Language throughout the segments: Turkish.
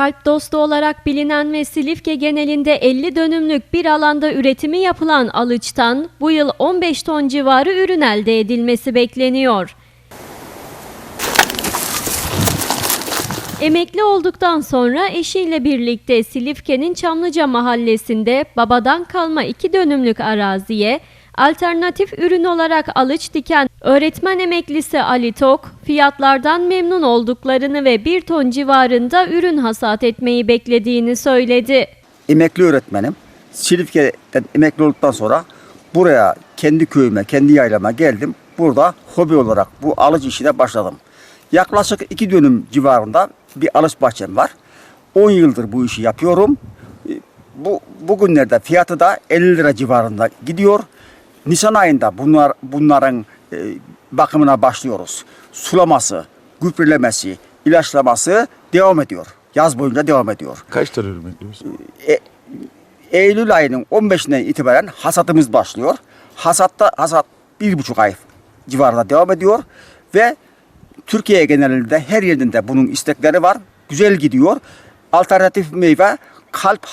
Kalp dostu olarak bilinen ve Silifke genelinde 50 dönümlük bir alanda üretimi yapılan alıçtan bu yıl 15 ton civarı ürün elde edilmesi bekleniyor. Emekli olduktan sonra eşiyle birlikte Silifke'nin Çamlıca mahallesinde babadan kalma iki dönümlük araziye alternatif ürün olarak alıç diken öğretmen emeklisi Ali Tok, fiyatlardan memnun olduklarını ve bir ton civarında ürün hasat etmeyi beklediğini söyledi. emekli öğretmenim. Silifke'den emekli olduktan sonra buraya kendi köyüme, kendi yaylama geldim. Burada hobi olarak bu alıcı işine başladım. Yaklaşık iki dönüm civarında bir alış bahçem var. 10 yıldır bu işi yapıyorum. Bu bugünlerde fiyatı da 50 lira civarında gidiyor. Nisan ayında bunlar bunların e, bakımına başlıyoruz. Sulaması, gübrelemesi, ilaçlaması devam ediyor. Yaz boyunca devam ediyor. Kaç tane ürün bekliyorsun? Eylül ayının 15'inden itibaren hasatımız başlıyor. Hasatta hasat bir buçuk ay civarında devam ediyor ve Türkiye genelinde her yerinde bunun istekleri var. Güzel gidiyor. Alternatif meyve kalp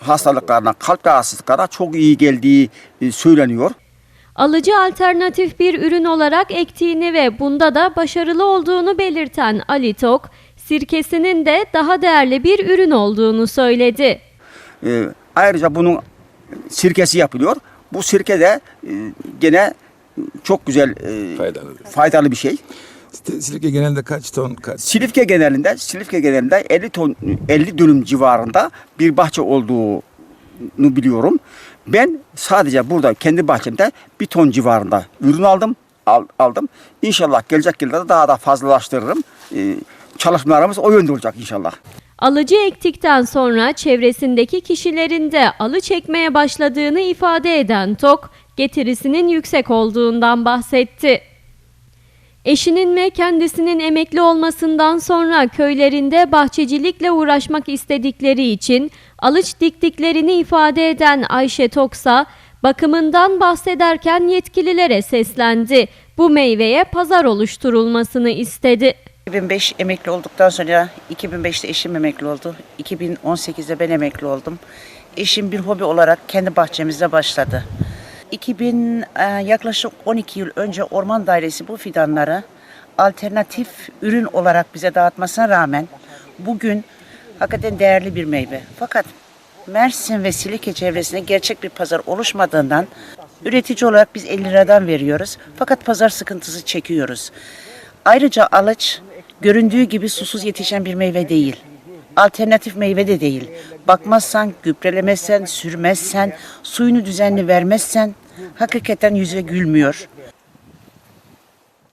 hastalıklarına, kalp rahatsızlıklarına çok iyi geldiği e, söyleniyor. Alıcı alternatif bir ürün olarak ektiğini ve bunda da başarılı olduğunu belirten Ali Tok, sirkesinin de daha değerli bir ürün olduğunu söyledi. E, ayrıca bunun sirkesi yapılıyor. Bu sirke de e, gene çok güzel, e, Faydalı. faydalı bir şey. Silifke genelde kaç ton? Kaç? Silifke genelinde Silifke genelinde 50 ton 50 dönüm civarında bir bahçe olduğunu biliyorum. Ben sadece burada kendi bahçemde bir ton civarında ürün aldım. al- aldım. İnşallah gelecek yıllarda daha da fazlalaştırırım. Ee, çalışmalarımız o yönde olacak inşallah. Alıcı ektikten sonra çevresindeki kişilerin de alı çekmeye başladığını ifade eden Tok, getirisinin yüksek olduğundan bahsetti. Eşinin ve kendisinin emekli olmasından sonra köylerinde bahçecilikle uğraşmak istedikleri için alıç diktiklerini ifade eden Ayşe Toksa, bakımından bahsederken yetkililere seslendi. Bu meyveye pazar oluşturulmasını istedi. 2005 emekli olduktan sonra 2005'te eşim emekli oldu. 2018'de ben emekli oldum. Eşim bir hobi olarak kendi bahçemizde başladı. 2000 e, yaklaşık 12 yıl önce Orman Dairesi bu fidanları alternatif ürün olarak bize dağıtmasına rağmen bugün hakikaten değerli bir meyve. Fakat Mersin ve Silike çevresinde gerçek bir pazar oluşmadığından üretici olarak biz 50 liradan veriyoruz. Fakat pazar sıkıntısı çekiyoruz. Ayrıca alıç göründüğü gibi susuz yetişen bir meyve değil. Alternatif meyve de değil. Bakmazsan, gübrelemezsen, sürmezsen, suyunu düzenli vermezsen hakikaten yüze gülmüyor.